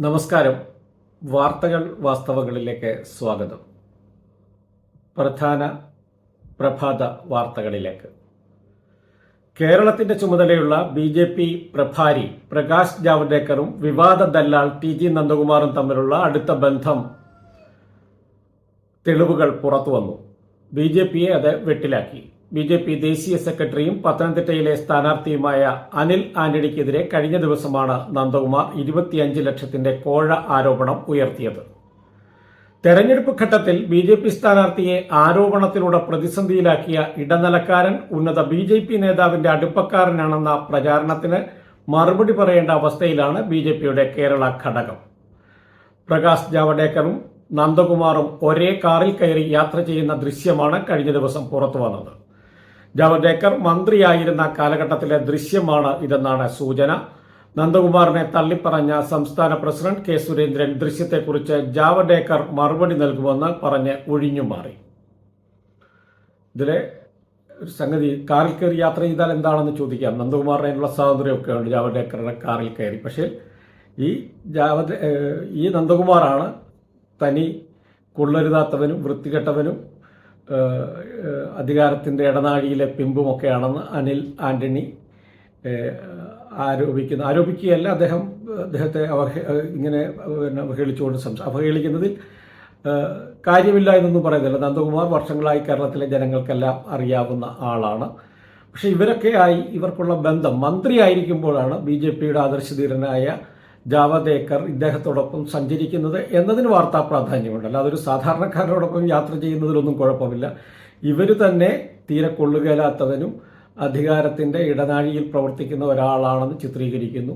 നമസ്കാരം. വാർത്തകൾ വാസ്തവങ്ങളിലേക്ക് സ്വാഗതം. പ്രധാന പ്രഭാത വാർത്തകളിലേക്ക്. കേരളത്തിന്റെ ചുമതലയുള്ള ബി ജെ പി പ്രഭാരി പ്രകാശ് ജാവ്ദേക്കറും വിവാദ ദല്ലാൾ ടി ജി നന്ദകുമാറും തമ്മിലുള്ള അടുത്ത ബന്ധം തെളിവുകൾ പുറത്തുവന്നു. ബി ജെ പിയെ അത് വെട്ടിലാക്കി. ബി ജെ പി ദേശീയ സെക്രട്ടറിയും പത്തനംതിട്ടയിലെ സ്ഥാനാർത്ഥിയുമായ അനിൽ ആന്റണിക്കെതിരെ കഴിഞ്ഞ ദിവസമാണ് നന്ദകുമാർ ഇരുപത്തിയഞ്ച് ലക്ഷത്തിന്റെ കോഴ ആരോപണം ഉയർത്തിയത്. തെരഞ്ഞെടുപ്പ് ഘട്ടത്തിൽ ബി ജെ പി സ്ഥാനാർത്ഥിയെ ആരോപണത്തിലൂടെ പ്രതിസന്ധിയിലാക്കിയ ഇടനിലക്കാരൻ ഉന്നത ബി ജെ പി നേതാവിന്റെ അടുപ്പക്കാരനാണെന്ന പ്രചാരണത്തിന് മറുപടി പറയേണ്ട അവസ്ഥയിലാണ് ബി ജെ പിയുടെ കേരള ഘടകം. പ്രകാശ് ജാവഡേക്കറും നന്ദകുമാറും ഒരേ കാറിൽ കയറി യാത്ര ചെയ്യുന്ന ദൃശ്യമാണ് കഴിഞ്ഞ ദിവസം പുറത്തു വന്നത്. ജാവദേക്കർ മന്ത്രിയായിരുന്ന കാലഘട്ടത്തിലെ ദൃശ്യമാണ് ഇതെന്നാണ് സൂചന. നന്ദകുമാറിനെ തള്ളിപ്പറഞ്ഞ സംസ്ഥാന പ്രസിഡന്റ് കെ സുരേന്ദ്രൻ ദൃശ്യത്തെക്കുറിച്ച് ജാവദേക്കർ മറുപടി നൽകുമെന്ന് പറഞ്ഞ് ഒഴിഞ്ഞുമാറി. ഇതിലെ ഒരു സംഗതി കാറിൽ കയറി യാത്ര ചെയ്താൽ എന്താണെന്ന് ചോദിക്കാം. നന്ദകുമാറിനുള്ള സ്വാതന്ത്ര്യമൊക്കെ ഉണ്ട് ജാവദേക്കറുടെ കാറിൽ കയറി. പക്ഷേ ഈ ജാവദേ ഈ നന്ദകുമാറാണ് തനി കൊള്ളരുതാത്തവനും വൃത്തികെട്ടവനും അധികാരത്തിന്റെ ഇടനാഴിയിലെ പിമ്പുമൊക്കെയാണെന്ന് അനിൽ ആന്റണി ആരോപിക്കുന്നു. ആരോപിക്കുകയല്ല അദ്ദേഹം അദ്ദേഹത്തെ ഇങ്ങനെ പിന്നെ അവഹേളിച്ചുകൊണ്ട് സംസാ അവഹേളിക്കുന്നതിൽ കാര്യമില്ല എന്നൊന്നും പറയുന്നില്ല നന്ദകുമാർ വർഷങ്ങളായി കേരളത്തിലെ ജനങ്ങൾക്കെല്ലാം അറിയാവുന്ന ആളാണ്. പക്ഷേ ഇവരൊക്കെയായി ഇവർക്കുള്ള ബന്ധം മന്ത്രിയായിരിക്കുമ്പോഴാണ് ബി ജെ പിയുടെ ആദർശധീരനായ ജാവദേക്കർ ഇദ്ദേഹത്തോടൊപ്പം സഞ്ചരിക്കുന്നത് എന്നതിന് വാർത്താ പ്രാധാന്യമുണ്ട്. അല്ലാതെ ഒരു സാധാരണക്കാരനോടൊപ്പം യാത്ര ചെയ്യുന്നതിലൊന്നും കുഴപ്പമില്ല. ഇവർ തന്നെ തീരെ കൊള്ളുകയില്ലാത്തവനും അധികാരത്തിന്റെ ഇടനാഴിയിൽ പ്രവർത്തിക്കുന്ന ഒരാളാണെന്ന് ചിത്രീകരിക്കുന്നു.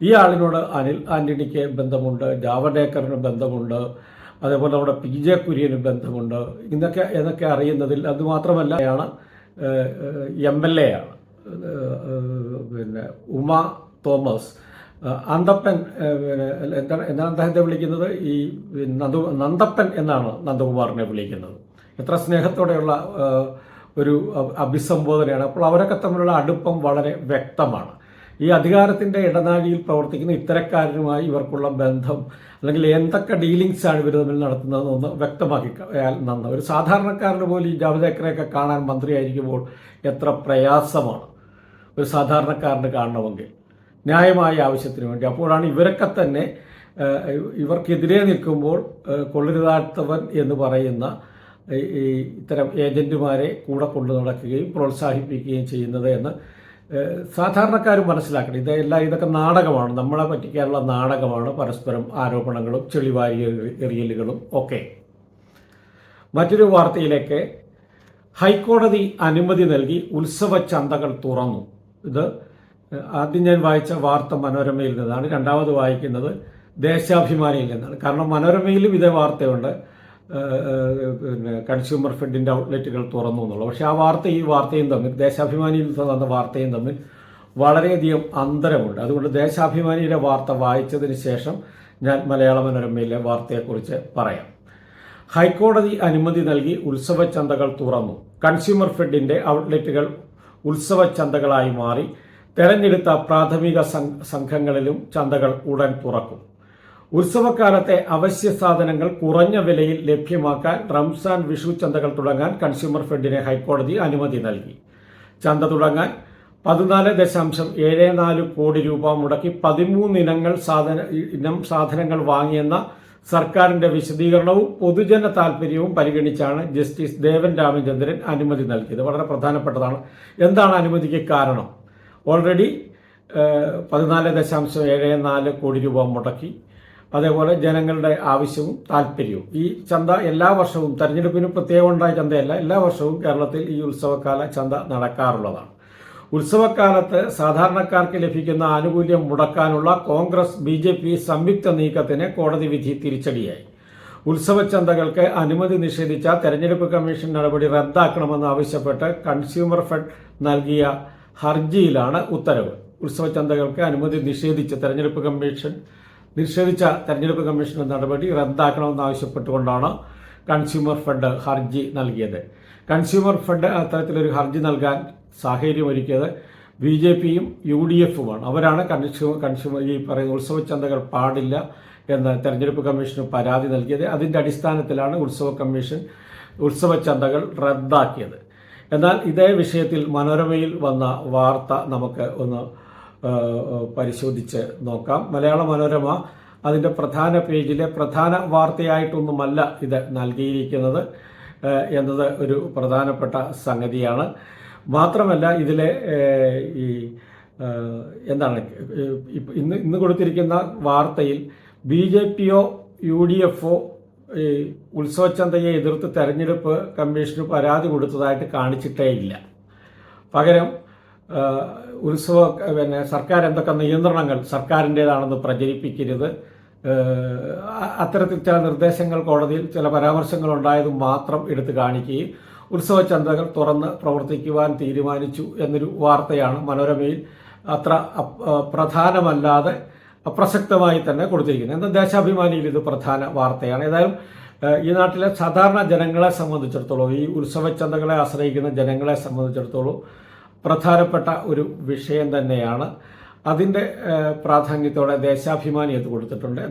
ഈ ആളിനോട് അനിൽ ആന്റണിക്ക് ബന്ധമുണ്ട് ജാവഡേക്കറിന് ബന്ധമുണ്ട് അതേപോലെ നമ്മുടെ പി ജെ കുര്യന് ബന്ധമുണ്ട്. ഇതൊക്കെ എന്നൊക്കെ അറിയുന്നതിൽ അതുമാത്രമല്ല അയാൾ എം എൽ എ ആണ്. പിന്നെ ഉമ തോമസ് അന്തപ്പൻ എന്താണ് എന്താണ് അദ്ദേഹത്തെ വിളിക്കുന്നത്? ഈ നന്ദു നന്ദപ്പൻ എന്നാണ് നന്ദകുമാറിനെ വിളിക്കുന്നത്. എത്ര സ്നേഹത്തോടെയുള്ള ഒരു അഭിസംബോധനയാണ്. അപ്പോൾ അവരൊക്കെ തമ്മിലുള്ള അടുപ്പം വളരെ വ്യക്തമാണ്. ഈ അധികാരത്തിന്റെ ഇടനാഴിയിൽ പ്രവർത്തിക്കുന്ന ഇത്തരക്കാരനുമായി ഇവർക്കുള്ള ബന്ധം അല്ലെങ്കിൽ എന്തൊക്കെ ഡീലിങ്സ് ആണ് ഇവർ തമ്മിൽ നടത്തുന്നതെന്ന് വ്യക്തമാക്കി നന്ന. ഒരു സാധാരണക്കാരന് പോലും ഈ ജാവദേക്കറെയൊക്കെ കാണാൻ മന്ത്രിയായിരിക്കുമ്പോൾ എത്ര പ്രയാസമാണ്. ഒരു സാധാരണക്കാരന് കാണണമെങ്കിൽ. ന്യായമായ ആവശ്യത്തിന് വേണ്ടി. അപ്പോഴാണ് ഇവരൊക്കെ തന്നെ ഇവർക്കെതിരെ നിൽക്കുമ്പോൾ കൊള്ളരുതാത്തവൻ എന്ന് പറയുന്ന ഈ- ഇത്തരം ഏജന്റുമാരെ കൂടെ കൊണ്ടു നടക്കുകയും പ്രോത്സാഹിപ്പിക്കുകയും ചെയ്യുന്നത് എന്ന് സാധാരണക്കാർ മനസ്സിലാക്കണം. ഇതെല്ലാം ഇതൊക്കെ നാടകമാണ്. നമ്മളെ പറ്റിക്കാനുള്ള നാടകമാണ്. പരസ്പരം ആരോപണങ്ങളും ചെളിവാരി എറി- എറിയലുകളും ഒക്കെ. മറ്റൊരു വാർത്തയിലേക്ക്. ഹൈക്കോടതി അനുമതി നൽകി ഉത്സവ ചന്തകൾ തുറന്നു. ഇത് ആദ്യം ഞാൻ വായിച്ച വാർത്ത മനോരമയിൽ നിന്നാണ്. രണ്ടാമത് വായിക്കുന്നത് ദേശാഭിമാനിയിൽ നിന്നാണ്. കാരണം മനോരമയിലും ഇതേ വാർത്തയുണ്ട്. പിന്നെ കൺസ്യൂമർ ഫെഡിന്റെ ഔട്ട്ലെറ്റുകൾ തുറന്നു എന്നുള്ളത്. പക്ഷേ ആ വാർത്ത ഈ വാർത്തയും തമ്മിൽ ദേശാഭിമാനിയിൽ തന്ന വാർത്തയും തമ്മിൽ വളരെയധികം അന്തരമുണ്ട്. അതുകൊണ്ട് ദേശാഭിമാനിയുടെ വാർത്ത വായിച്ചതിന് ശേഷം ഞാൻ മലയാള മനോരമയിലെ വാർത്തയെക്കുറിച്ച് പറയാം. ഹൈക്കോടതി അനുമതി നൽകി ഉത്സവ ചന്തകൾ തുറന്നു. കൺസ്യൂമർ ഫെഡിന്റെ ഔട്ട്ലെറ്റുകൾ ഉത്സവ ചന്തകളായി മാറി. തെരഞ്ഞെടുത്ത പ്രാഥമിക സംഘങ്ങളിലും ചന്തകൾ ഉടൻ തുറക്കും. ഉത്സവകാലത്തെ അവശ്യ സാധനങ്ങൾ കുറഞ്ഞ വിലയിൽ ലഭ്യമാക്കാൻ റംസാൻ വിഷു ചന്തകൾ തുടങ്ങാൻ കൺസ്യൂമർ ഫെഡിന് ഹൈക്കോടതി അനുമതി നൽകി. ചന്ത തുടങ്ങാൻ പതിനാല് ദശാംശം ഏഴ് നാല് കോടി രൂപ മുടക്കി പതിമൂന്ന് ഇനങ്ങൾ സാധന ഇനം സാധനങ്ങൾ വാങ്ങിയെന്ന സർക്കാരിന്റെ വിശദീകരണവും പൊതുജന താല്പര്യവും പരിഗണിച്ചാണ് ജസ്റ്റിസ് ദേവൻ രാമചന്ദ്രൻ അനുമതി നൽകിയത്. വളരെ പ്രധാനപ്പെട്ടതാണ്. എന്താണ് അനുമതിക്ക് കാരണം? ഓൾറെഡി പതിനാല് ദശാംശം ഏഴ് നാല് കോടി രൂപ മുടക്കി. അതേപോലെ ജനങ്ങളുടെ ആവശ്യവും താല്പര്യവും. ഈ ചന്ത എല്ലാ വർഷവും തെരഞ്ഞെടുപ്പിന് പ്രത്യേകം ഉണ്ടായ ചന്തയല്ല എല്ലാ വർഷവും കേരളത്തിൽ ഈ ഉത്സവകാല ചന്ത നടക്കാറുള്ളതാണ്. ഉത്സവകാലത്ത് സാധാരണക്കാർക്ക് ലഭിക്കുന്ന ആനുകൂല്യം മുടക്കാനുള്ള കോൺഗ്രസ് ബി ജെ പി സംയുക്ത നീക്കത്തിന് കോടതി വിധി തിരിച്ചടിയായി. ഉത്സവ ചന്തകൾക്ക് അനുമതി നിഷേധിച്ച തെരഞ്ഞെടുപ്പ് കമ്മീഷൻ നടപടി റദ്ദാക്കണമെന്നാവശ്യപ്പെട്ട് കൺസ്യൂമർ ഫെഡ് നൽകിയ ഹർജിയിലാണ് ഉത്തരവ്. ഉത്സവചന്തകൾക്ക് അനുമതി നിഷേധിച്ച തെരഞ്ഞെടുപ്പ് കമ്മീഷൻ നിഷേധിച്ച തെരഞ്ഞെടുപ്പ് കമ്മീഷന്റെ നടപടി റദ്ദാക്കണമെന്നാവശ്യപ്പെട്ടുകൊണ്ടാണ് കൺസ്യൂമർ ഫെഡ് ഹർജി നൽകിയത്. കൺസ്യൂമർ ഫെഡ് അത്തരത്തിലൊരു ഹർജി നൽകാൻ സാഹചര്യമൊരുക്കിയത് ബി ജെ പിയും യു ഡി എഫുമാണ്. അവരാണ് കൺസ്യൂമർ കൺസ്യൂമർ ഈ പറയുന്ന ഉത്സവചന്തകൾ പാടില്ല എന്ന് തെരഞ്ഞെടുപ്പ് കമ്മീഷന് പരാതി നൽകിയത്. അതിന്റെ അടിസ്ഥാനത്തിലാണ് ഉത്സവ കമ്മീഷൻ ഉത്സവചന്തകൾ റദ്ദാക്കിയത്. എന്നാൽ ഇതേ വിഷയത്തിൽ മനോരമയിൽ വന്ന വാർത്ത നമുക്ക് ഒന്ന് പരിശോധിച്ച് നോക്കാം. മലയാള മനോരമ അതിന്റെ പ്രധാന പേജിലെ പ്രധാന വാർത്തയായിട്ടൊന്നുമല്ല ഇത് നൽകിയിരിക്കുന്നത് എന്നത് ഒരു പ്രധാനപ്പെട്ട സംഗതിയാണ്. മാത്രമല്ല ഇതിലെ ഈ എന്താണ് ഇന്ന് ഇന്ന് കൊടുത്തിരിക്കുന്ന വാർത്തയിൽ ബി ജെ പിയോ യു ഡി എഫോ ഈ ഉത്സവച്ചന്തയെ എതിർത്ത് തെരഞ്ഞെടുപ്പ് കമ്മീഷന് പരാതി കൊടുത്തതായിട്ട് കാണിച്ചിട്ടേ ഇല്ല. പകരം ഉത്സവ പിന്നെ സർക്കാർ എന്തൊക്കെ നിയന്ത്രണങ്ങൾ സർക്കാരിന്റേതാണെന്ന് പ്രചരിപ്പിക്കരുത്. അത്തരത്തിൽ ചില നിർദ്ദേശങ്ങൾ കോടതിയിൽ ചില പരാമർശങ്ങൾ ഉണ്ടായത് മാത്രം എടുത്തു കാണിക്കുകയും ഉത്സവചന്തകൾ തുറന്ന് പ്രവർത്തിക്കുവാൻ തീരുമാനിച്ചു എന്നൊരു വാർത്തയാണ് മനോരമയിൽ അത്ര പ്രധാനമല്ലാതെ അപ്രസക്തമായി തന്നെ കൊടുത്തിരിക്കുന്നത്. എന്താ ദേശാഭിമാനിയിൽ ഇത് പ്രധാന വാർത്തയാണ്. ഏതായാലും ഈ നാട്ടിലെ സാധാരണ ജനങ്ങളെ സംബന്ധിച്ചിടത്തോളം ഈ ഉത്സവച്ചന്തകളെ ആശ്രയിക്കുന്ന ജനങ്ങളെ സംബന്ധിച്ചിടത്തോളം പ്രധാനപ്പെട്ട ഒരു വിഷയം തന്നെയാണ്. അതിന്റെ പ്രാധാന്യത്തോടെ ദേശാഭിമാനി എത്തു കൊടുത്തിട്ടുണ്ട്.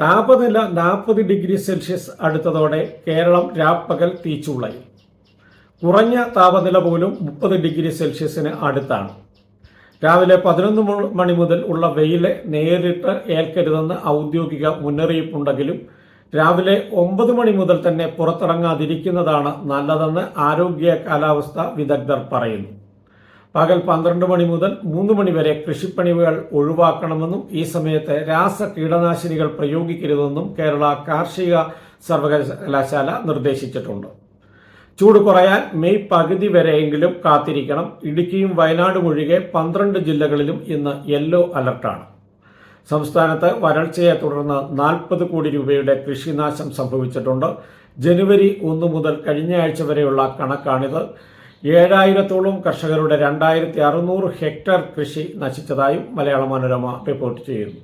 താപനില നാൽപ്പത് ഡിഗ്രി സെൽഷ്യസ് അടുത്തതോടെ കേരളം രാപ്പകൽ തീച്ചുളയും. കുറഞ്ഞ താപനില പോലും മുപ്പത് ഡിഗ്രി സെൽഷ്യസിന് അടുത്താണ്. രാവിലെ പതിനൊന്ന് മണി മുതൽ ഉള്ള വെയിൽ നേരിട്ട് ഏൽക്കരുതെന്ന് ഔദ്യോഗിക മുന്നറിയിപ്പുണ്ടെങ്കിലും രാവിലെ ഒമ്പത് മണി മുതൽ തന്നെ പുറത്തിറങ്ങാതിരിക്കുന്നതാണ് നല്ലതെന്ന് ആരോഗ്യ കാലാവസ്ഥ വിദഗ്ധർ പറയുന്നു. പകൽ പന്ത്രണ്ട് മണി മുതൽ മൂന്ന് മണി വരെ കൃഷിപ്പണികൾ ഒഴിവാക്കണമെന്നും ഈ സമയത്ത് രാസ കീടനാശിനികൾ പ്രയോഗിക്കരുതെന്നും കേരള കാർഷിക സർവകലാശാല നിർദ്ദേശിച്ചിട്ടുണ്ട്. ചൂട് കുറയാൻ മെയ് പകുതി വരെയെങ്കിലും കാത്തിരിക്കണം. ഇടുക്കിയും വയനാടും ഒഴികെ പന്ത്രണ്ട് ജില്ലകളിലും ഇന്ന് യെല്ലോ അലർട്ടാണ്. സംസ്ഥാനത്ത് വരൾച്ചയെ തുടർന്ന് നാൽപ്പത് കോടി രൂപയുടെ കൃഷിനാശം സംഭവിച്ചിട്ടുണ്ട്. ജനുവരി ഒന്ന് മുതൽ കഴിഞ്ഞ ആഴ്ച വരെയുള്ള കണക്കാണിത്. ഏഴായിരത്തോളം കർഷകരുടെ രണ്ടായിരത്തി അറുന്നൂറ് ഹെക്ടർ കൃഷി നശിച്ചതായും മലയാള മനോരമ റിപ്പോർട്ട് ചെയ്യുന്നു.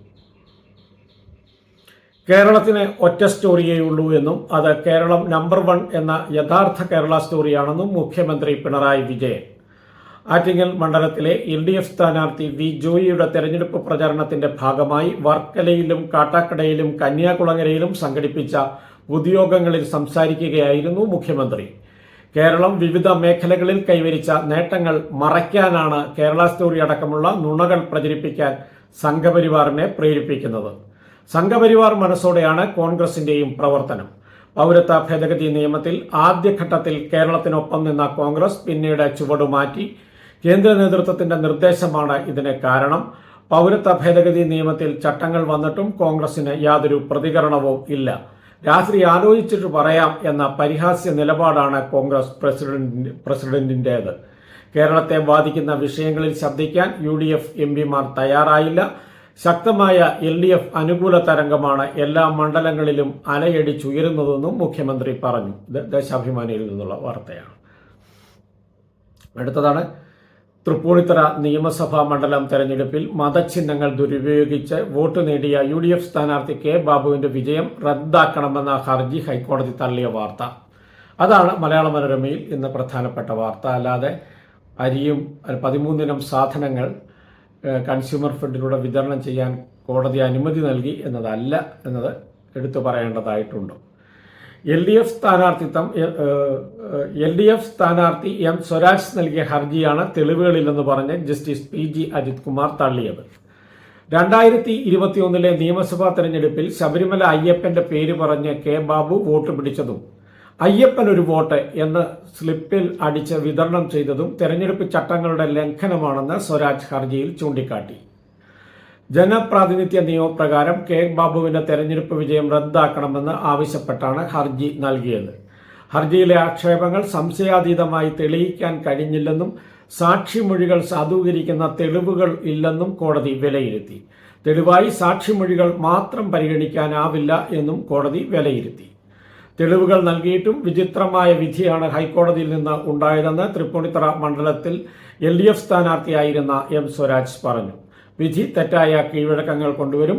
കേരളത്തിന് ഒറ്റ സ്റ്റോറിയേ ഉള്ളൂ എന്നും അത് കേരളം നമ്പർ വൺ എന്ന യഥാർത്ഥ കേരള സ്റ്റോറിയാണെന്നും മുഖ്യമന്ത്രി പിണറായി വിജയൻ. ആറ്റിങ്ങൽ മണ്ഡലത്തിലെ എൽ ഡി എഫ് സ്ഥാനാർത്ഥി വി ജോയിയുടെ തെരഞ്ഞെടുപ്പ് പ്രചാരണത്തിന്റെ ഭാഗമായി വർക്കലയിലും കാട്ടാക്കടയിലും കന്യാകുളങ്ങരയിലും സംഘടിപ്പിച്ച പൊതുയോഗങ്ങളിൽ സംസാരിക്കുകയായിരുന്നു മുഖ്യമന്ത്രി. കേരളം വിവിധ മേഖലകളിൽ കൈവരിച്ച നേട്ടങ്ങൾ മറയ്ക്കാനാണ് കേരള സ്റ്റോറി അടക്കമുള്ള നുണകൾ പ്രചരിപ്പിക്കാൻ സംഘപരിവാറിനെ പ്രേരിപ്പിക്കുന്നത്. സംഘപരിവാർ മനസ്സോടെയാണ് കോൺഗ്രസിന്റെയും പ്രവർത്തനം. പൗരത്വ ഭേദഗതി നിയമത്തിൽ ആദ്യഘട്ടത്തിൽ കേരളത്തിനൊപ്പം നിന്ന കോൺഗ്രസ് പിന്നീട് ചുവടുമാറ്റി കേന്ദ്ര നേതൃത്വത്തിന്റെ നിർദ്ദേശമാണ് ഇതിന് കാരണം. പൗരത്വ ഭേദഗതി നിയമത്തിൽ ചട്ടങ്ങൾ വന്നിട്ടും കോൺഗ്രസിന് യാതൊരു പ്രതികരണവും ഇല്ല. രാത്രി ആലോചിച്ചിട്ട് പറയാം എന്ന പരിഹാസ്യ നിലപാടാണ് കോൺഗ്രസ് പ്രസിഡന്റ് പ്രസിഡന്റിന്റേത്. കേരളത്തെ ബാധിക്കുന്ന വിഷയങ്ങളിൽ ശബ്ദിക്കാൻ യു ഡി എഫ് എം പിമാർ തയ്യാറായില്ല. ശക്തമായ എൽ ഡി എഫ് അനുകൂല തരംഗമാണ് എല്ലാ മണ്ഡലങ്ങളിലും അലയടിച്ചുയരുന്നതെന്നും മുഖ്യമന്ത്രി പറഞ്ഞു. ഇത് ദേശാഭിമാനിയിൽ നിന്നുള്ള വാർത്തയാണ്. അടുത്തതാണ്. തൃപ്പൂണിത്തറ നിയമസഭാ മണ്ഡലം തെരഞ്ഞെടുപ്പിൽ മതചിഹ്നങ്ങൾ ദുരുപയോഗിച്ച് വോട്ട് നേടിയ യു ഡി എഫ് സ്ഥാനാർത്ഥി കെ ബാബുവിന്റെ വിജയം റദ്ദാക്കണമെന്ന ഹർജി ഹൈക്കോടതി തള്ളിയ വാർത്ത. അതാണ് മലയാള മനോരമയിൽ ഇന്ന് പ്രധാനപ്പെട്ട വാർത്ത. അല്ലാതെ അരിയും പതിമൂന്നിനം സാധനങ്ങൾ കൺസ്യൂമർ ഫെഡിലൂടെ വിതരണം ചെയ്യാൻ കോടതി അനുമതി നൽകി എന്നതല്ല എന്നത് എടുത്തു പറയേണ്ടതായിട്ടുണ്ട്. എൽ ഡി എഫ് സ്ഥാനാർത്ഥിത്വം എൽ ഡി എഫ് സ്ഥാനാർത്ഥി എം സ്വരാജ് നൽകിയ ഹർജിയാണ് തെളിവുകളില്ലെന്ന് പറഞ്ഞ് justice P G Ajith Kumar തള്ളിയത്. രണ്ടായിരത്തി ഇരുപത്തിയൊന്നിലെ നിയമസഭാ തെരഞ്ഞെടുപ്പിൽ ശബരിമല അയ്യപ്പന്റെ പേര് പറഞ്ഞ് കെ ബാബു വോട്ട് പിടിച്ചതും അയ്യപ്പൻ ഒരു വോട്ട് എന്ന് സ്ലിപ്പിൽ അടിച്ച് വിതരണം ചെയ്തതും തെരഞ്ഞെടുപ്പ് ചട്ടങ്ങളുടെ ലംഘനമാണെന്ന് സ്വരാജ് ഹർജിയിൽ ചൂണ്ടിക്കാട്ടി. ജനപ്രാതിനിധ്യ നിയമപ്രകാരം കെ. ബാബുവിന്റെ തെരഞ്ഞെടുപ്പ് വിജയം റദ്ദാക്കണമെന്ന് ആവശ്യപ്പെട്ടാണ് ഹർജി നൽകിയത്. ഹർജിയിലെ ആക്ഷേപങ്ങൾ സംശയാതീതമായി തെളിയിക്കാൻ കഴിഞ്ഞില്ലെന്നും സാക്ഷിമൊഴികൾ സാധൂകരിക്കുന്ന തെളിവുകൾ ഇല്ലെന്നും കോടതി വിലയിരുത്തി. തെളിവായി സാക്ഷിമൊഴികൾ മാത്രം പരിഗണിക്കാനാവില്ല എന്നും കോടതി വിലയിരുത്തി. തെളിവുകൾ നൽകിയിട്ടും വിചിത്രമായ വിധിയാണ് ഹൈക്കോടതിയിൽ നിന്ന് ഉണ്ടായതെന്ന് തൃപ്പൂണിത്തറ മണ്ഡലത്തിൽ എൽ ഡി എഫ് സ്ഥാനാർത്ഥിയായിരുന്ന എം സ്വരാജ് പറഞ്ഞു. വിധി തെറ്റായ കീഴ്വഴക്കങ്ങൾ കൊണ്ടുവരും.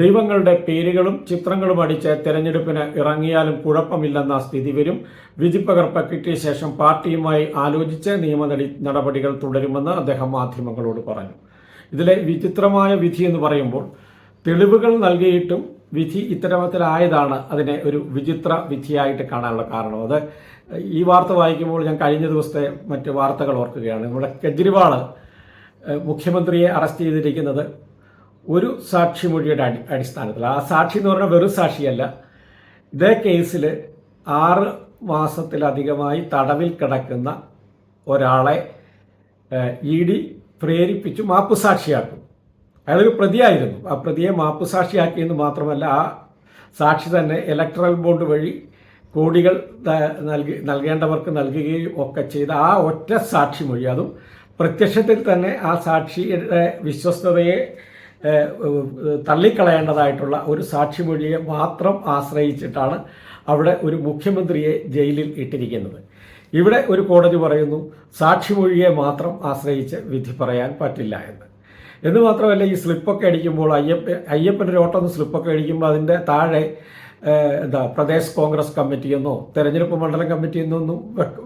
ദൈവങ്ങളുടെ പേരുകളും ചിത്രങ്ങളും അടിച്ച് തെരഞ്ഞെടുപ്പിന് ഇറങ്ങിയാലും കുഴപ്പമില്ലെന്ന സ്ഥിതി വരും. വിധിപ്പകർപ്പ് കിട്ടിയ ശേഷം പാർട്ടിയുമായി ആലോചിച്ച് നിയമ നടപടികൾ തുടരുമെന്ന് അദ്ദേഹം മാധ്യമങ്ങളോട് പറഞ്ഞു. ഇതിലെ വിചിത്രമായ വിധി എന്ന് പറയുമ്പോൾ തെളിവുകൾ നൽകിയിട്ടും വിധി ഇത്തരത്തിലായതാണ് അതിനെ ഒരു വിചിത്ര വിധിയായിട്ട് കാണാനുള്ള കാരണം. അത് ഈ വാർത്ത വായിക്കുമ്പോൾ ഞാൻ കഴിഞ്ഞ ദിവസത്തെ മറ്റ് വാർത്തകൾ ഓർക്കുകയാണ്. നമ്മുടെ കെജ്രിവാൾ മുഖ്യമന്ത്രിയെ അറസ്റ്റ് ചെയ്തിരിക്കുന്നത് ഒരു സാക്ഷിമൊഴിയുടെ അടി അടിസ്ഥാനത്തിൽ ആ സാക്ഷി എന്ന് പറഞ്ഞാൽ വെറും സാക്ഷിയല്ല. ഇതേ കേസിൽ ആറ് മാസത്തിലധികമായി തടവിൽ കിടക്കുന്ന ഒരാളെ ഇ ഡി പ്രേരിപ്പിച്ചു മാപ്പുസാക്ഷിയാക്കും. അയാളൊരു പ്രതിയായിരുന്നു. ആ പ്രതിയെ മാപ്പുസാക്ഷിയാക്കിയെന്ന് മാത്രമല്ല ആ സാക്ഷി തന്നെ ഇലക്ട്രൽ ബോണ്ട് വഴി കോടികൾ നൽകി നൽകേണ്ടവർക്ക് നൽകുകയും ഒക്കെ ചെയ്ത ആ ഒറ്റ സാക്ഷി മൊഴി അതും പ്രത്യക്ഷത്തിൽ തന്നെ ആ സാക്ഷിയുടെ വിശ്വസ്തതയെ തള്ളിക്കളയേണ്ടതായിട്ടുള്ള ഒരു സാക്ഷി മൊഴിയെ മാത്രം ആശ്രയിച്ചിട്ടാണ് അവിടെ ഒരു മുഖ്യമന്ത്രിയെ ജയിലിൽ ഇട്ടിരിക്കുന്നത്. ഇവിടെ ഒരു കോടതി പറയുന്നു സാക്ഷി മൊഴിയെ മാത്രം ആശ്രയിച്ച് വിധി പറയാൻ പറ്റില്ല എന്ന്. എന്ന് മാത്രമല്ല ഈ സ്ലിപ്പൊക്കെ അടിക്കുമ്പോൾ അയ്യപ്പ അയ്യപ്പന്റെ ഓട്ടം സ്ലിപ്പൊക്കെ അടിക്കുമ്പോൾ അതിന്റെ താഴെ എന്താ പ്രദേശ് കോൺഗ്രസ് കമ്മിറ്റിയെന്നോ തെരഞ്ഞെടുപ്പ് മണ്ഡലം കമ്മിറ്റിയെന്നൊന്നും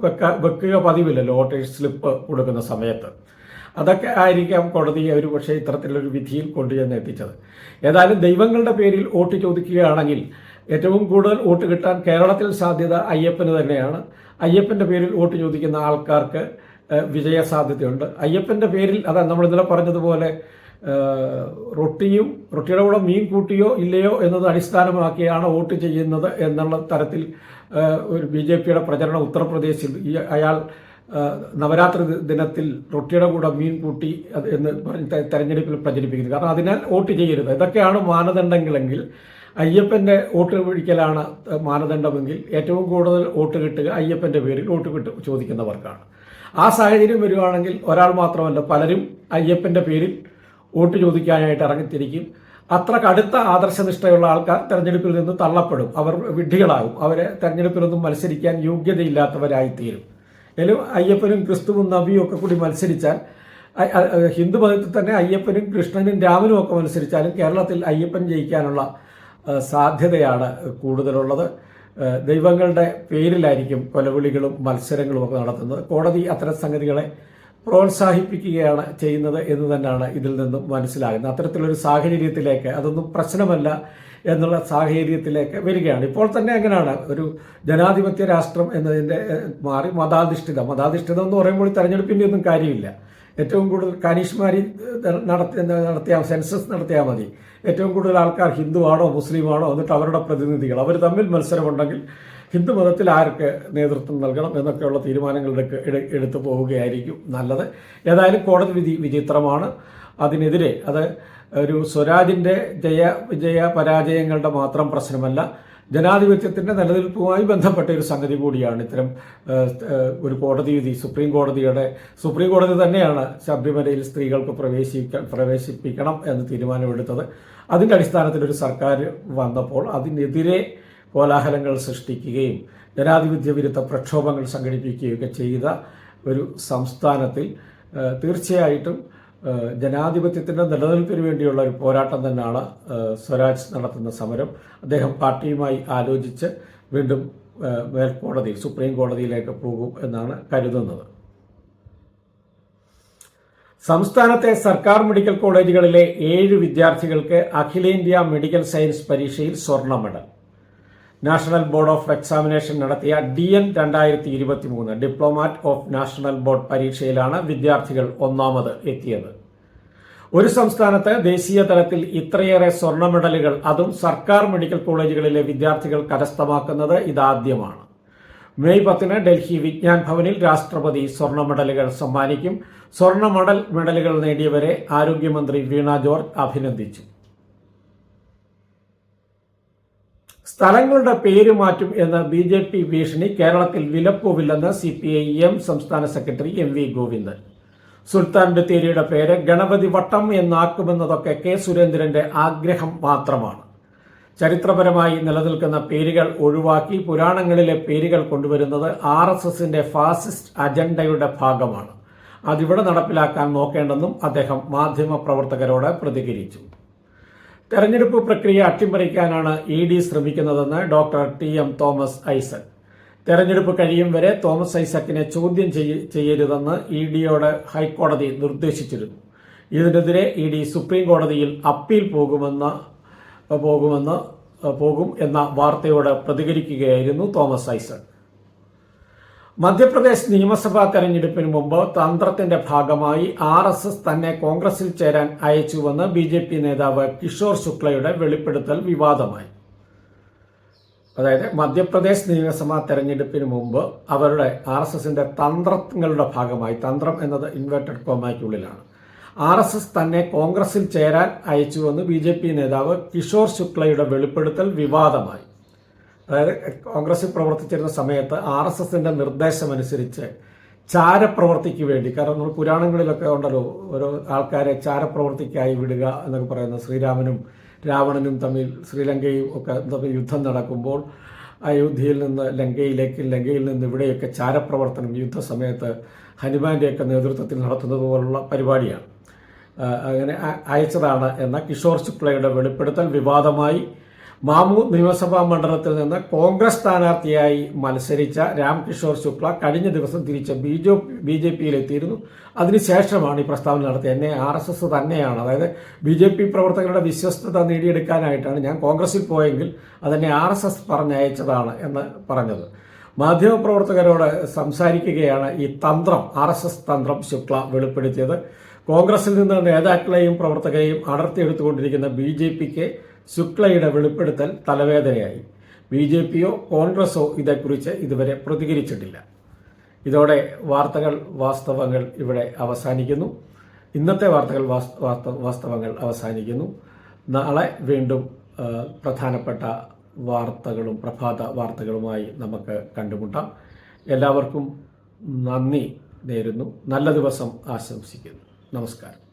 വെക്ക വെക്കുക പതിവില്ലല്ലോ വോട്ടേഴ്സ് സ്ലിപ്പ് കൊടുക്കുന്ന സമയത്ത്. അതൊക്കെ ആയിരിക്കാം കോടതി ഒരു പക്ഷേ ഇത്തരത്തിലൊരു വിധിയിൽ കൊണ്ടുചെന്ന് എത്തിച്ചത്. ഏതായാലും ദൈവങ്ങളുടെ പേരിൽ വോട്ട് ചോദിക്കുകയാണെങ്കിൽ ഏറ്റവും കൂടുതൽ വോട്ട് കിട്ടാൻ കേരളത്തിൽ സാധ്യത അയ്യപ്പന് തന്നെയാണ്. അയ്യപ്പന്റെ പേരിൽ വോട്ട് ചോദിക്കുന്ന ആൾക്കാർക്ക് വിജയ സാധ്യതയുണ്ട് അയ്യപ്പന്റെ പേരിൽ അതാണ് നമ്മൾ ഇന്നലെ പറഞ്ഞതുപോലെ റൊട്ടിയും റൊട്ടിയുടെ കൂടെ മീൻ കൂട്ടിയോ ഇല്ലയോ എന്നത് അടിസ്ഥാനമാക്കിയാണ് വോട്ട് ചെയ്യുന്നത് എന്നുള്ള തരത്തിൽ ഒരു ബി ജെ പിയുടെ പ്രചരണം ഉത്തർപ്രദേശിൽ ഈ അയാൾ നവരാത്രി ദിനത്തിൽ റൊട്ടിയുടെ കൂടെ മീൻ കൂട്ടി എന്ന് പറഞ്ഞ് തെരഞ്ഞെടുപ്പിൽ പ്രചരിപ്പിക്കുന്നത് കാരണം അതിനാൽ വോട്ട് ചെയ്യരുത്. ഇതൊക്കെയാണ് മാനദണ്ഡങ്ങളെങ്കിൽ അയ്യപ്പന്റെ വോട്ട് പിടിക്കലാണ് മാനദണ്ഡമെങ്കിൽ ഏറ്റവും കൂടുതൽ വോട്ട് കിട്ടുക അയ്യപ്പന്റെ പേരിൽ വോട്ട് കിട്ടു ചോദിക്കുന്നവർക്കാണ്. ആ സാഹചര്യം വരുവാണെങ്കിൽ ഒരാൾ മാത്രമല്ല പലരും അയ്യപ്പന്റെ പേരിൽ വോട്ട് ചോദിക്കാനായിട്ട് ഇറങ്ങിത്തിരിക്കും. അത്ര കടുത്ത ആദർശനിഷ്ഠയുള്ള ആൾക്കാർ തെരഞ്ഞെടുപ്പിൽ നിന്ന് തള്ളപ്പെടും. അവർ വിഡ്ഢികളാകും. അവരെ തെരഞ്ഞെടുപ്പിലൊന്നും മത്സരിക്കാൻ യോഗ്യതയില്ലാത്തവരായിത്തീരും. എങ്കിലും അയ്യപ്പനും ക്രിസ്തുവും നബിയും ഒക്കെ കൂടി മത്സരിച്ചാൽ ഹിന്ദു മതത്തിൽ തന്നെ അയ്യപ്പനും കൃഷ്ണനും രാമനും ഒക്കെ മത്സരിച്ചാലും കേരളത്തിൽ അയ്യപ്പൻ ജയിക്കാനുള്ള സാധ്യതയാണ് കൂടുതലുള്ളത്. ദൈവങ്ങളുടെ പേരിലായിരിക്കും കൊലവിളികളും മത്സരങ്ങളും ഒക്കെ നടത്തുന്നത്. കോടതി അത്തരം സംഗതികളെ പ്രോത്സാഹിപ്പിക്കുകയാണ് ചെയ്യുന്നത് എന്ന് തന്നെയാണ് ഇതിൽ നിന്നും മനസ്സിലാകുന്നത്. അത്തരത്തിലൊരു സാഹചര്യത്തിലേക്ക് അതൊന്നും പ്രശ്നമല്ല എന്നുള്ള സാഹചര്യത്തിലേക്ക് വരികയാണ്. ഇപ്പോൾ തന്നെ അങ്ങനെയാണ്. ഒരു ജനാധിപത്യ രാഷ്ട്രം എന്നതിന്റെ മാറി മതാധിഷ്ഠിതം. മതാധിഷ്ഠിതം എന്ന് പറയുമ്പോൾ തെരഞ്ഞെടുപ്പിന്റെ ഒന്നും കാര്യമില്ല. ഏറ്റവും കൂടുതൽ കനീഷ്മാരി നടത്തി നടത്തിയാൽ സെൻസസ് നടത്തിയാൽ മതി. ഏറ്റവും കൂടുതൽ ആൾക്കാർ ഹിന്ദുവാണോ മുസ്ലിമാണോ എന്നിട്ട് അവരുടെ പ്രതിനിധികൾ. അവർ തമ്മിൽ മത്സരമുണ്ടെങ്കിൽ ഹിന്ദു മതത്തിൽ ആർക്ക് നേതൃത്വം നൽകണം എന്നൊക്കെയുള്ള തീരുമാനങ്ങൾ എടുത്തു പോവുകയായിരിക്കും നല്ലത്. ഏതായാലും കോടതി വിധി വിചിത്രമാണ്. അതിനെതിരെ അത് ഒരു സ്വരാജിന്റെ ജയ വിജയ പരാജയങ്ങളുടെ മാത്രം പ്രശ്നമല്ല. ജനാധിപത്യത്തിന്റെ നിലനിൽപ്പുമായി ബന്ധപ്പെട്ട ഒരു സംഗതി കൂടിയാണ് ഇത്തരം ഒരു കോടതി വിധി സുപ്രീം കോടതിയുടെ സുപ്രീം കോടതി തന്നെയാണ് ശബരിമലയിൽ സ്ത്രീകൾക്ക് പ്രവേശിക്ക പ്രവേശിപ്പിക്കണം എന്ന് തീരുമാനമെടുത്തത്. അതിന്റെ അടിസ്ഥാനത്തിൽ ഒരു സർക്കാർ വന്നപ്പോൾ അതിനെതിരെ കോലാഹലങ്ങൾ സൃഷ്ടിക്കുകയും ജനാധിപത്യ വിരുദ്ധ പ്രക്ഷോഭങ്ങൾ സംഘടിപ്പിക്കുകയൊക്കെ ചെയ്ത ഒരു സംസ്ഥാനത്തിൽ തീർച്ചയായിട്ടും ജനാധിപത്യത്തിന്റെ നിലനിൽപ്പിന് വേണ്ടിയുള്ള ഒരു പോരാട്ടം തന്നെയാണ് സ്വരാജ് നടത്തുന്ന സമരം. അദ്ദേഹം പാർട്ടിയുമായി ആലോചിച്ച് വീണ്ടും മേൽക്കോടതി സുപ്രീം കോടതിയിലേക്ക് പോകും എന്നാണ് കരുതുന്നത്. സംസ്ഥാനത്തെ സർക്കാർ മെഡിക്കൽ കോളേജുകളിലെ ഏഴ് വിദ്യാർത്ഥികൾക്ക് അഖിലേന്ത്യാ മെഡിക്കൽ സയൻസ് പരീക്ഷയിൽ സ്വർണ medal National Board of Examination നടത്തിയ ഡി എൻ രണ്ടായിരത്തി ഇരുപത്തി മൂന്ന് ഡിപ്ലോമാറ്റ് ഓഫ് നാഷണൽ ബോർഡ് പരീക്ഷയിലാണ് വിദ്യാർത്ഥികൾ ഒന്നാമത് എത്തിയത്. ഒരു സംസ്ഥാനത്ത് ദേശീയ തലത്തിൽ ഇത്രയേറെ സ്വർണ മെഡലുകൾ അതും സർക്കാർ മെഡിക്കൽ കോളേജുകളിലെ വിദ്യാർത്ഥികൾ കരസ്ഥമാക്കുന്നത് ഇതാദ്യമാണ്. മെയ് പത്തിന് ഡൽഹി വിജ്ഞാൻ ഭവനിൽ രാഷ്ട്രപതി സ്വർണ മെഡലുകൾ സമ്മാനിക്കും. സ്വർണ മെഡൽ മെഡലുകൾ നേടിയവരെ ആരോഗ്യമന്ത്രി വീണ ജോർജ് അഭിനന്ദിച്ചു. സ്ഥലങ്ങളുടെ പേര് മാറ്റും എന്ന ബി ജെ പി ഭീഷണി കേരളത്തിൽ വിലപ്പോവില്ലെന്ന് സി പി ഐ എം സംസ്ഥാന secretary M V Govindan. Sultan ബത്തേരിയുടെ പേര് ഗണപതി വട്ടം എന്നാക്കുമെന്നതൊക്കെ കെ സുരേന്ദ്രന്റെ ആഗ്രഹം മാത്രമാണ്. ചരിത്രപരമായി നിലനിൽക്കുന്ന പേരുകൾ ഒഴിവാക്കി പുരാണങ്ങളിലെ പേരുകൾ കൊണ്ടുവരുന്നത് ആർ എസ് എസിന്റെ ഫാസിസ്റ്റ് അജണ്ടയുടെ ഭാഗമാണ്. അതിവിടെ നടപ്പിലാക്കാൻ നോക്കേണ്ടെന്നും അദ്ദേഹം മാധ്യമപ്രവർത്തകരോട് പ്രതികരിച്ചു. തെരഞ്ഞെടുപ്പ് പ്രക്രിയ അട്ടിമറിക്കാനാണ് ഇ ഡി ശ്രമിക്കുന്നതെന്ന് doctor T M Thomas Isaac. തെരഞ്ഞെടുപ്പ് കഴിയും വരെ തോമസ് ഐസക്കിനെ ചോദ്യം ചെയ്യ- ചെയ്യരുതെന്ന് ഇ ഡിയോട് ഹൈക്കോടതി നിർദ്ദേശിച്ചിരുന്നു. ഇതിനെതിരെ ഇ ഡി സുപ്രീം കോടതിയിൽ അപ്പീൽ പോകുമെന്ന് പോകുമെന്ന് പോകും എന്ന വാർത്തയോട് പ്രതികരിക്കുകയായിരുന്നു തോമസ് ഐസക്. മധ്യപ്രദേശ് നിയമസഭാ തെരഞ്ഞെടുപ്പിന് മുമ്പ് തന്ത്രത്തിന്റെ ഭാഗമായി ആർ എസ് എസ് തന്നെ കോൺഗ്രസിൽ ചേരാൻ അയച്ചുവെന്ന് ബി ജെ പി നേതാവ് കിഷോർ ശുക്ലയുടെ വെളിപ്പെടുത്തൽ വിവാദമായി. അതായത് മധ്യപ്രദേശ് നിയമസഭാ തെരഞ്ഞെടുപ്പിന് മുമ്പ് അവരുടെ ആർ എസ് എസിന്റെ തന്ത്രങ്ങളുടെ ഭാഗമായി തന്ത്രം എന്നത് ഇൻവേർട്ടഡ് കോമയ്ക്കുള്ളിലാണ്. ആർ എസ് എസ് തന്നെ കോൺഗ്രസിൽ ചേരാൻ അയച്ചുവെന്ന് ബി ജെ പി നേതാവ് കിഷോർ ശുക്ലയുടെ വെളിപ്പെടുത്തൽ വിവാദമായി. അതായത് കോൺഗ്രസിൽ പ്രവർത്തിച്ചിരുന്ന സമയത്ത് ആർ എസ് എസിന്റെ നിർദ്ദേശമനുസരിച്ച് ചാരപ്രവർത്തിക്ക് വേണ്ടി കാരണം നമ്മൾ പുരാണങ്ങളിലൊക്കെ ഉണ്ടല്ലോ ഓരോ ആൾക്കാരെ ചാരപ്രവർത്തിക്കായി വിടുക എന്നൊക്കെ പറയുന്ന ശ്രീരാമനും രാവണനും തമ്മിൽ ശ്രീലങ്കയും ഒക്കെ തമ്മിൽ യുദ്ധം നടക്കുമ്പോൾ അയോധ്യയിൽ നിന്ന് ലങ്കയിലേക്ക് ലങ്കയിൽ നിന്ന് ഇവിടെയൊക്കെ ചാരപ്രവർത്തനം യുദ്ധസമയത്ത് ഹനുമാന്റെയൊക്കെ നേതൃത്വത്തിൽ നടത്തുന്നത് പോലുള്ള പരിപാടിയാണ്. അങ്ങനെ അയച്ചതാണ് എന്ന കിഷോർ ശുക്ലയുടെ വെളിപ്പെടുത്തൽ വിവാദമായി മാമു നിയമസഭാ മണ്ഡലത്തിൽ നിന്ന് കോൺഗ്രസ് സ്ഥാനാർത്ഥിയായി മത്സരിച്ച രാംകിഷോർ ശുക്ല കഴിഞ്ഞ ദിവസം തിരിച്ച് ബി ജെ ബി ജെ പിയിലെത്തിയിരുന്നു. അതിനുശേഷമാണ് ഈ പ്രസ്താവന നടത്തിയത്. എന്നെ ആർ എസ് എസ് തന്നെയാണ്. അതായത് ബി ജെ പി പ്രവർത്തകരുടെ വിശ്വസ്തത നേടിയെടുക്കാനായിട്ടാണ് ഞാൻ കോൺഗ്രസിൽ പോയെങ്കിൽ അതെന്നെ ആർ എസ് എസ് പറഞ്ഞയച്ചതാണ് എന്ന് പറഞ്ഞത്. മാധ്യമപ്രവർത്തകരോട് സംസാരിക്കുകയാണ് ഈ തന്ത്രം ആർ എസ് എസ് തന്ത്രം ശുക്ല വെളിപ്പെടുത്തിയത്. കോൺഗ്രസിൽ നിന്ന് നേതാക്കളെയും പ്രവർത്തകരെയും അടർത്തിയെടുത്തുകൊണ്ടിരിക്കുന്ന ബി ജെ പിക്ക് ശുക്ലയുടെ വെളിപ്പെടുത്തൽ തലവേദനയായി. ബി ജെ പിയോ കോൺഗ്രസോ ഇതേക്കുറിച്ച് ഇതുവരെ പ്രതികരിച്ചിട്ടില്ല. ഇതോടെ വാർത്തകൾ വാസ്തവങ്ങൾ ഇവിടെ അവസാനിക്കുന്നു. ഇന്നത്തെ വാർത്തകൾ വാസ്ത- വാസ്ത- വാസ്തവങ്ങൾ അവസാനിക്കുന്നു. നാളെ വീണ്ടും പ്രധാനപ്പെട്ട വാർത്തകളും പ്രഭാത വാർത്തകളുമായി നമുക്ക് കണ്ടുമുട്ടാം. എല്ലാവർക്കും നന്ദി നേരുന്നു. നല്ല ദിവസം ആശംസിക്കുന്നു. നമസ്കാരം.